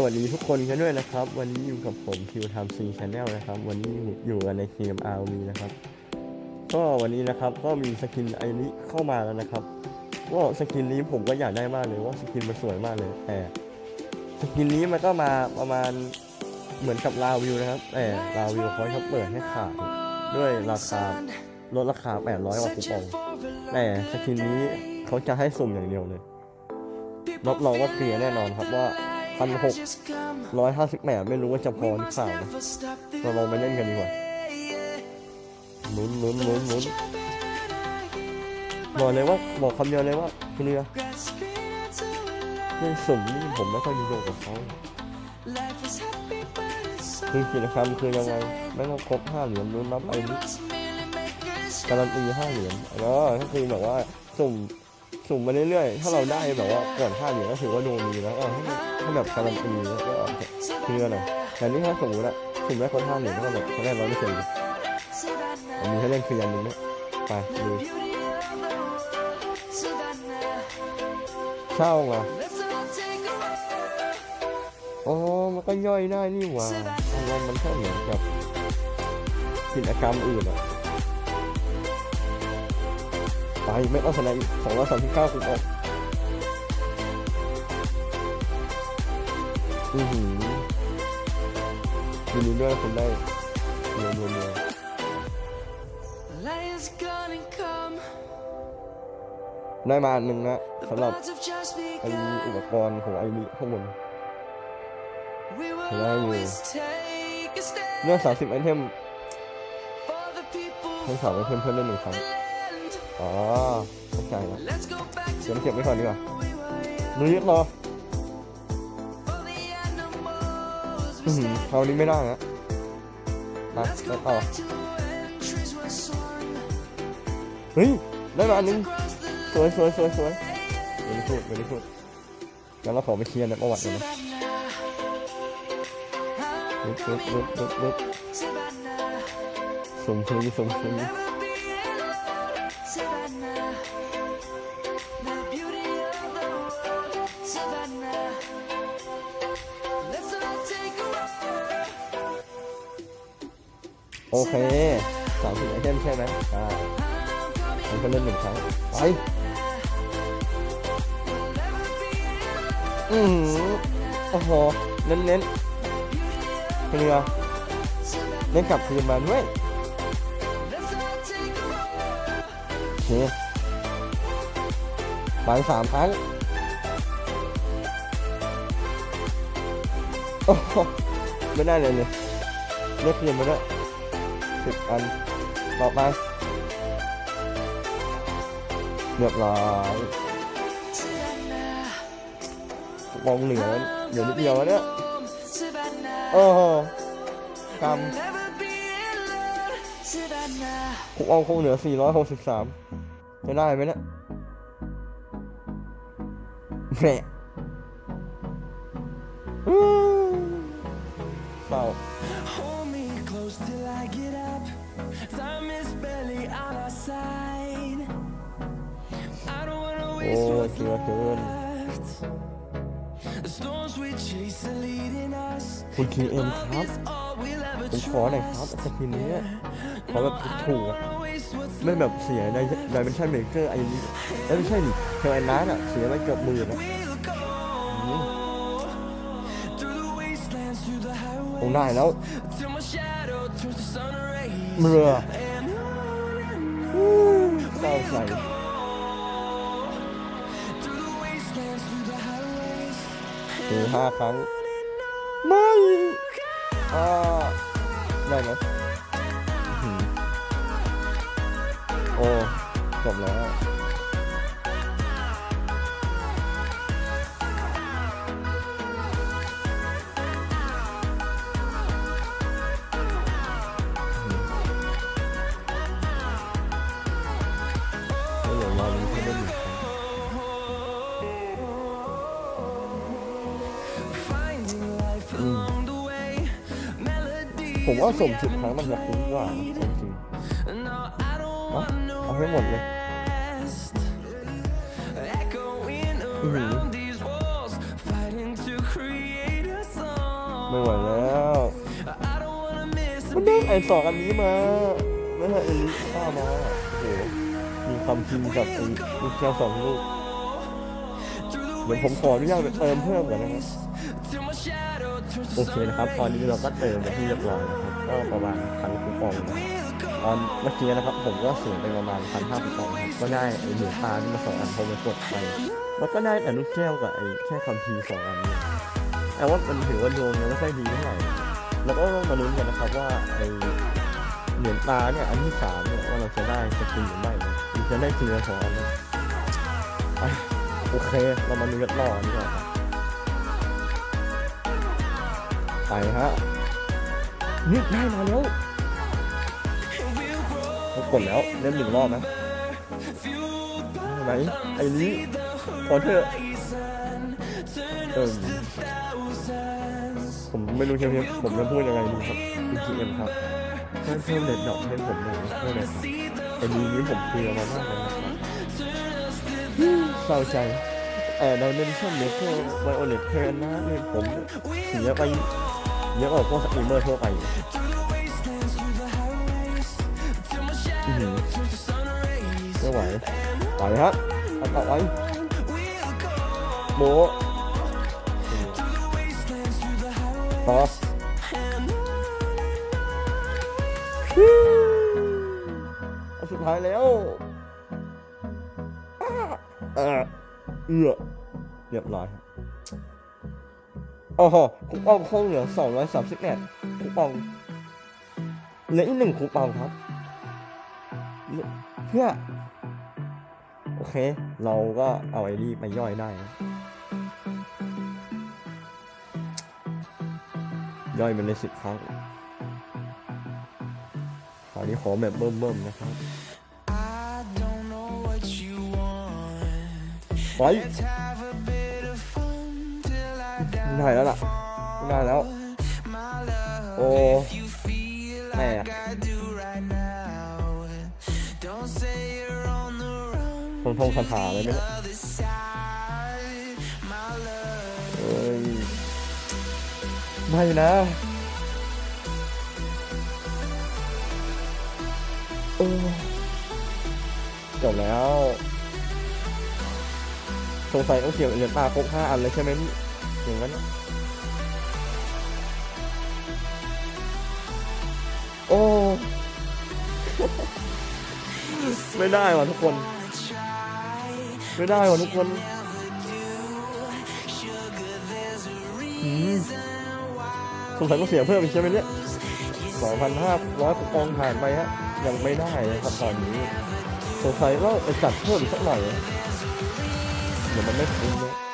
สวัสดีทุกคนกันด้วยนะครับ วันนี้อยู่กับผมคิวทำซีชแนลนะครับ วันนี้อยู่กันในเกม RV นะครับ ก็วันนี้นะครับก็มีสกินไอริเข้ามาแล้วนะครับก็สกินนี้ผมก็อยากได้มากเลยว่าสกินมันสวยมากเลยแต่สกินนี้มันก็มาประมาณเหมือนกับลาวิวนะครับแต่ลาวิวเขาเขาเปิดให้ขายด้วยราคาลดราคา 800กว่าคูปองแต่สกินนี้เขาจะให้สุ่มอย่างเดียวเลยรับรองว่าเคลียร์แน่นอนครับว่า พันหกร้อยห้าสิบแปดไม่รู้ว่าจะพอหรือเปล่านะเราลองไปเล่นกันดีกว่าหมุนหมุนหมุนหมุนบอกเลยว่าบอกคำเดียวเลยว่าเคลียร์เล่นสุ่มนี่ผมไม่ค่อยมีโยกกับเขาคือกิจกรรมคือยังไงไม่ต้องครบห้าเหรียญลุ้นรับไอ้นี่การันตีห้าเหรียญแล้วก็คือแบบว่าสุ่ม สุ่มมาเรื่อยๆ ถ้าเราได้แบบว่าก่อนห้าเหรียญก็ถือว่าดวงดีแล้วเออถ้าถ้แบบการันตีแล้วก็เคลียร์หน่อยแต่นี่ถ้าสมมติอะสุ่มได้คนห้าเหรียญก็แบบเขาได้ร้อยเปอร์เซ็นต์มีให้เล่นเคลียร์หนึ่งนะไปดูเช่ามาอ๋อมันก็ย่อยได้นี่หว่าอะไรมันแค่เหมือนกับกิจกรรมอื่นอะ ไปไม่ต้องแสดงสองร้อยสามสิบเก้าคูปองอือหือยินดีด้วยคุณได้เรียนเรียนเรียน Lions gonna come. ได้มาอันหนึ่งนะ The สำหรับ birds have just ไออุป begun. กรณ์ของไอริข้างบน We will Hello. always take a stand เรื่องสามสิบไอเทม for the people ทั้งสามไอเทมเพื่อนเล่นหนึ่งครั้ง of the land. อ๋อเข้าใจแล้ว Let's go back เดี๋ยว to เก็บไว้ก่อนดีกว่า who we were, yeah. นุ้ยรอ For the animals อื we อหือ stand. คราวนี้ไม่ได้นะมา Let's ไป go ต่อ back to when trees were swung เฮ้ย ได้มาอันหนึง across the สวยสวยสวยสวยไม่ได้พูดไม่ได้พูดงั้นเราขอไปเคลียร์ในประวัติกันนะ savannah. ลุกลุกลุกลุกลุก Savannah. ส่งฟรีส่งฟรี เคสามสิบไอเทมใช่ไหมอ่ามันก็เล่นหนึ่งครั้งไปอือหือโอ้โห เน้นเน้นเคลียร์เล่นกลับคืนมาด้วยโอเคบางสามครั้งโอ้โหไม่ได้เลยเลยเลือกเรียนมาด้วย สิบอันต่อไปเรียบร้อยมองเหลือเหลือนิดเดียวแล้วเนี่ยโอ้โหกำคุกเอาคงเหลือ 463จะได้ไหมเนี่ยแหม we chase are leading us. คุณคีเอ็มครับ Is all we'll ever ผมขอหน่อยครับสกินนี้อะขอแบบถูกๆอะ wanna waste what's ไม่แบบเสียในไดเมนชั่นเมเกอร์ไอ้นี่เอ้ยไม่ใช่ดิเทลไอ้นัทอะเสียไปเกือบหมื่นอะ We'll go through the wastelands, through the คง highways, ได้แล้ว till my shadow turns to sun rays. เรือ And on เศร้าใจ คือห้าครั้ง ไม่อ่าได้ไหมโอ้ จบแล้ว ว่าส่ง we สิบครั้งมันจะ haven't คุ้มกว่านะ played. เอาจริง No, I don't เนาะ want no เอาให้หมดเลย rest. Echoing Mhm. around these walls, fighting to create a ไม่ไหวแล้ว I don't wanna miss มันได้ไอสองอันนี้มาไม่ใช่ไอลิซ่ามาโอ้โหมีคำพิมพ์กับไอ้ลูกแก้วสองลูกเดี๋ยวผมขออนุญาตไปเติมเพิ่มก่อนนะครับ โอเคนะครับตอนนี้เราก็เติมไปที่เรียบร้อยนะครับก็ประมาณพันคูปองนะตอนเมื่อกี้นะครับผมก็เสียไปประมาณพันห้าคูปองครับก็ได้ไอ้หมูปลาที่มาสองอันผมไปกดไปแล้วก็ได้แต่ลูกแก้วกับไอ้แค่คำพีสองอันนี้แต่ว่ามันถือว่าดวงยังไม่ค่อยดีเท่าไหร่แล้วก็ต้องมาลุ้นกันนะครับว่าไอ้เหรียญปลาเนี่ยอันที่สามเนี่ยว่าเราจะได้สกินหรือไม่นะหรือจะได้ทีละสองอันโอเคเรามาดูกันต่อดีกว่า ไปฮะนี่ได้มาแล้วเรากดแล้วเล่นหนึ่งรอบนะได้ไหมไอ้นี้ขอเถอะเออผมไม่รู้เทียมผมจะพูดยังไงดีครับ PGM ครับเพิ่มเพิ่มเน็ตดอกให้ผมหน่อยเท่าไหร่ครับไอ้ดีนี้ผมคุยมามากเลยนะครับเศร้าใจเออเราเล่นช่วงเล็กเพื่อไวโอเลตเทนนะนี่ผมเสียไป เยอะกว่าพวกสตรีมเมอร์ทั่วไปอยู่ไม่ไหวไปครับเอาต่อไว้โบะต่ออันสุดท้ายแล้วเออเอือเรียบร้อย โอ้โหคูปองคงเหลือสองร้อยสามสิบแปดคูปองเหลืออีกหนึ่งคูปองครับ เพื่อ โอเค เราก็เอาไอ้นี่ไปย่อยได้นะย่อยมันในสิบครั้งคราวนี้ขอแบบเบิ่มๆนะครับไป ได้แล้วล่ะได้แล้ว โอ้ if you feel แม่ like I do right now don't say you're on the run ทงทงคาถาเลยไหมเฮ้ยไม่นะโอ้จบแล้ว สงสัยต้องเกี่ยวเหรียญตาครบห้าอันเลยใช่ไหมนี่ อย่างนั้นน่ะโอ้ ไม่ได้ว่ะทุกคน ไม่ได้ว่ะทุกคนอืมสงสัยต้องเสียเพิ่มอีกใช่ไหมเนี่ยสองพันห้าร้อยปองผ่านไปฮะ ยังไม่ได้นะครับตอนนี้สงสัยว่าไปจัดเพิ่มอีกสักหน่อยนะเดี๋ยวมันไม่คุ้มนะ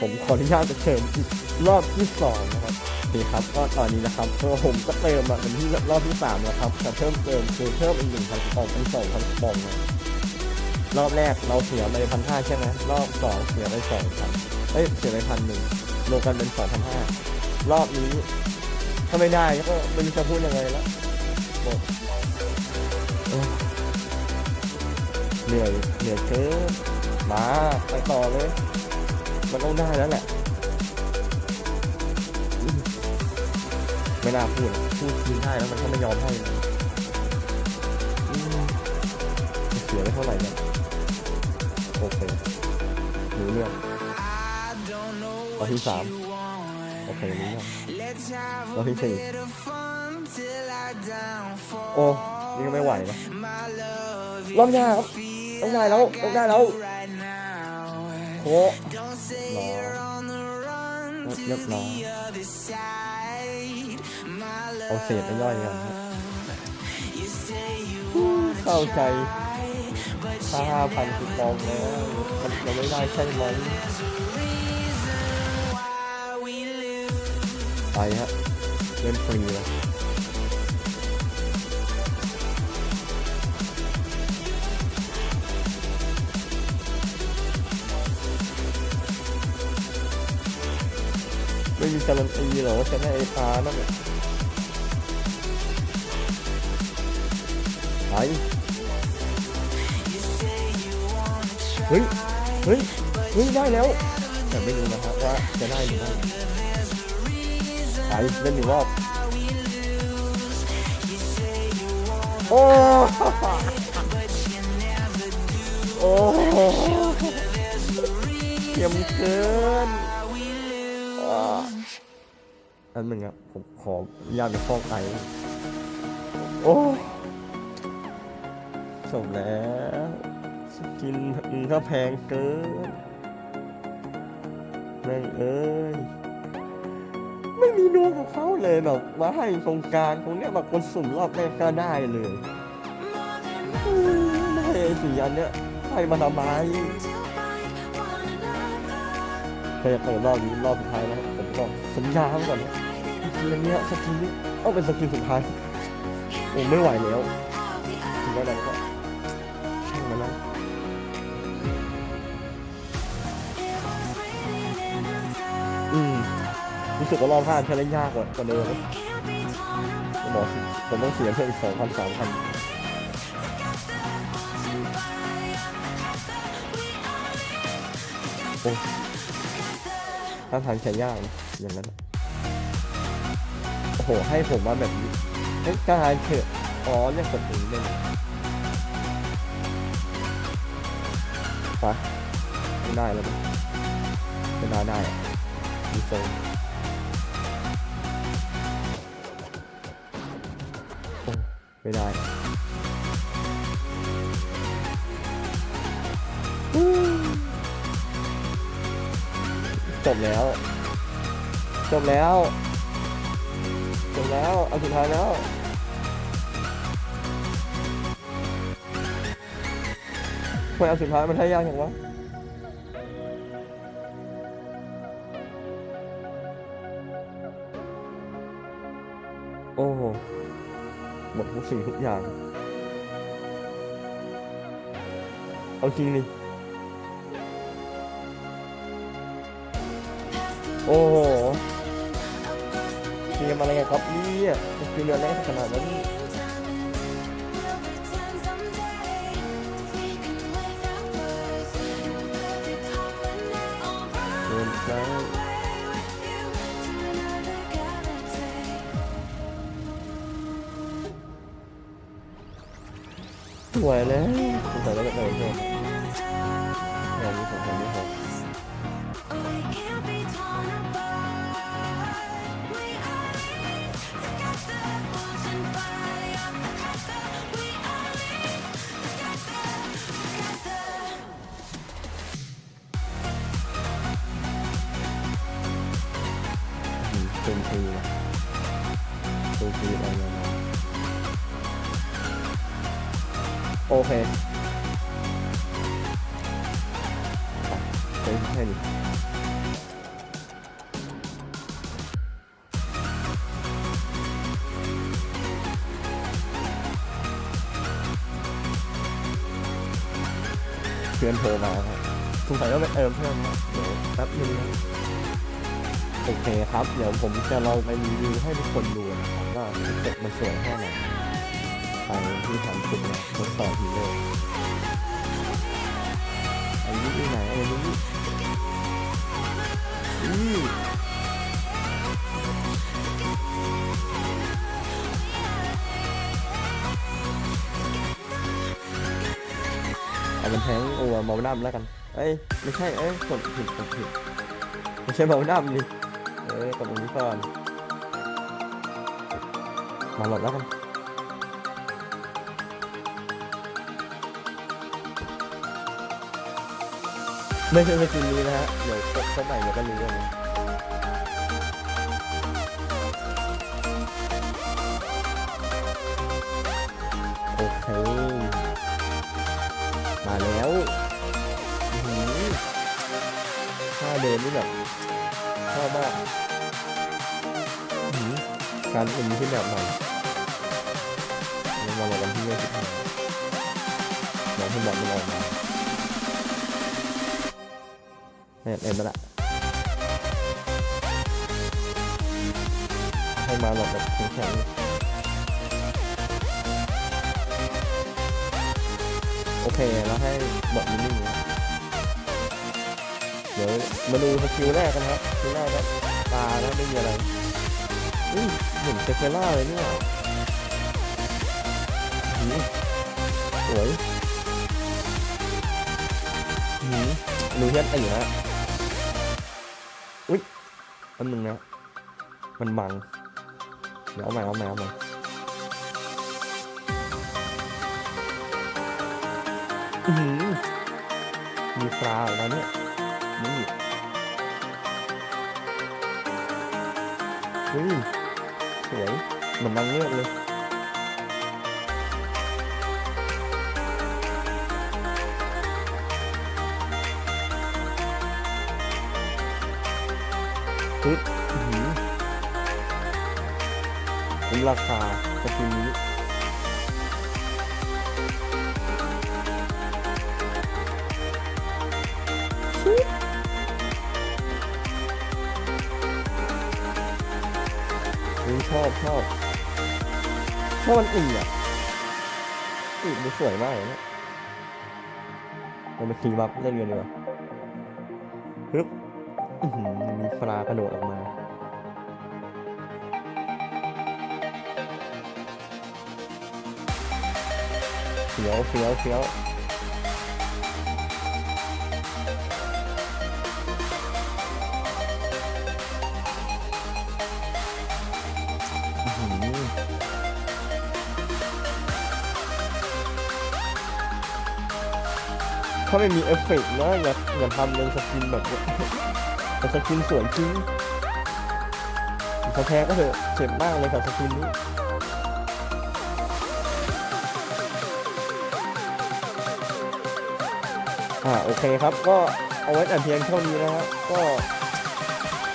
ผมขออนุญาตจะเชิญอีกรอบที่สองนะครับนี่ครับก็ตอนนี้นะครับก็ผมก็เติมมาเป็นที่รอบที่สามแล้วครับจะเพิ่มเติมคือเพิ่มอีกหนึ่งพันปองเป็นสองพันปองนะรอบแรกเราเสียไปพันห้าใช่ไหมรอบสองเสียไปสองพันเอ้ยเสียไปพันหนึ่งรวมกันเป็นสองพันห้ารอบนี้ถ้าไม่ได้ก็ไม่รู้จะพูดยังไงแล้วเอ้ยเหนื่อยเหนื่อยเกินมาไปต่อเลย มันต้องได้แล้วแหละ ไม่น่าพูด พูดทีได้แล้วมันก็ไม่ยอมให้นะอืมเสียไปเท่าไหร่เนี่ยโอเครู้เรื่องตอนที่สามโอเครู้เรื่องตอนที่สี่โอ้นี่ไม่ไหวนะรอบหน้าครับต้องได้แล้วต้องได้แล้ว โค don't say รอ you're on the run เรียบ to ร้อย the other side my เอาเศษไปย่อยกันครับ you say you เข้าใจถ้าห้าพันคือปองแล้วมันจะไม่ได้ใช่ไหม why we live ไปฮะเล่นฟรีเลย มีการันตีเหรอว่าจะได้ไอ้านั่นเนี่ยไปเฮ้ย เฮ้ย เฮ้ย ได้แล้ว แต่ไม่รู้นะครับว่าจะได้หรือไม่ไปเล่นหนึ่งรอบโอ้โอ้เยี่ยมเกิน อันหนึ่งครับผมขอญาตไปฟอกไตโอ้จบแล้วสกินมึงก็แพงเกินแม่งเอ้ยไม่มีดวงของเขาเลยแบบมาให้โครงการตรงเนี้ยแบบคนสุ่มรอบแรกก็ได้เลยไม่ให้ไอสี่อันเนี้ยให้มาทำไมเคยเปิดรอบนี้รอบสุดท้ายแล้วผมก็สัญญาไว้ก่อนนะ สกินอันเนี้ยสกินนี้ต้องเป็นสกินสุดท้ายผมไม่ไหวแล้วถึงแล้วก็ช่างมันนะอืมรู้สึกว่ารอบห้าจะเล่นยากกว่ากว่าเดิมผมบอกผมต้องเสียเพิ่มอีกสองพันสามพันโอ้ถ้าทางจะยากอย่างนั้น โหให้ผมมาแบบนี้เอ้ยกายเถอะอ๋อเรียกคนอื่นได้เลยไปไม่ได้แล้วมั้ยไม่ได้ได้อะมีโซไม่ได้จบแล้ว จบแล้ว จบแล้ว เอาสุดท้ายแล้วทำไมเอาสุดท้ายมันให้ยากอย่างวะโอ้โหหมดทุกสิ่งทุกอย่าง เอาจริงดิโอ้โห เกมอะไรกันครับเนี่ยมันคือเรือแรกขนาดนั้นเดินแล้วสวยแล้วสงสัยแล้วก็เดินเพิ่มอย่างนี้ของผมนี่ครับ เคไปแค่นี้เพื่อนโทรมาครับสงสัยว่าไปเอิมเพื่อนนะเดี๋ยวแป๊บนึงนะโอเคครับ เดี๋ยวผมจะลองไปรีวิวให้ทุกคนดูนะครับว่าเสร็จมันสวยแค่ไหน ไปที่ทำสุดนะทดสอบทีเลยไอ้นี่ที่ไหนไอ้นี่นี่เอาเป็นแทงโอ้เมาน้ำแล้วกัน เอ้ยไม่ใช่เอ้ยกดผิดกดผิดไม่ใช่เมาน้ำนี่เออกดตรงนี้ก่อนมาหลบแล้วกัน ไม่ใช่สกินนี้นะฮะเดี๋ยวกดเข้าใหม่เดี๋ยวก็รู้กันนะโอเค มาแล้วอื้าเดินนี่แบบชอบมากการเอ็นที่แบบใหม่เรามาลองกันที่เรื่องสุดท้ายลองให้บอลมันออกมา เนี่ยเอ็นมาละให้มาหลบแบบแข็งๆโอเคแล้วให้บอดนิ่งๆเดี๋ยวมาดูสกิลแรกกันครับสกิลแรกก็ตานะไม่มีอะไรเฮ้ยเหมือนเซเฟล่าเลยเนี่ยหืมสวยหืมดูเทียนตีนะอุ้ย อันหนึ่งนะ มันมัง เดี๋ยวเอาใหม่เอาใหม่เอาใหม่มีปลาออกมาเนี่ยนี่เฮ้ยสวยเหมือนนางเงือกเลย ปึ๊บอื้อคุ้มราคาสกินนี้อุ๊ยชอบชอบชอบมันอุ่นอะอุ่นมันสวยมากเลยเนี่ยเรามาคีบับเล่นกันดีกว่าปึ๊บ อื้อหือมีปลากระโดดออกมาเฟี้ยวเฟี้ยวเฟี้ยวอื้อหือถ้าไม่มีเอฟเฟกต์นะอย่าอย่าทำเลยสกินแบบเนี้ย แต่สกินสวยจริงเขาแพ้ก็เถอะเจ็บมากเลยกับสกินนี้อ่าโอเคครับก็เอาไว้แต่เพียงเท่านี้นะฮะก็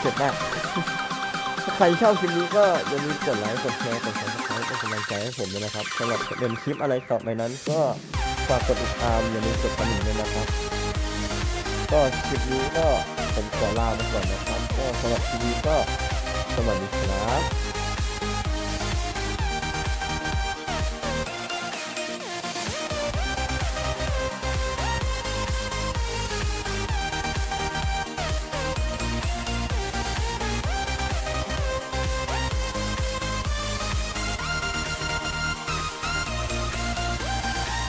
เจ็บมากถ้าใครชอบคลิปนี้ก็อย่าลืมกดไลค์กดแชร์กด subscribe เป็นกำลังใจให้ผมด้วยนะครับสำหรับเป็นคลิปอะไรต่อไปนั้น ก็ฝากกดติดตามอย่าลืมกดกระดิ่งด้วยนะครับ ก็คลิปนี้ก็ ผมขอลาไปก่อนนะครับก็สำหรับทีนี้ก็สวัสดีครับ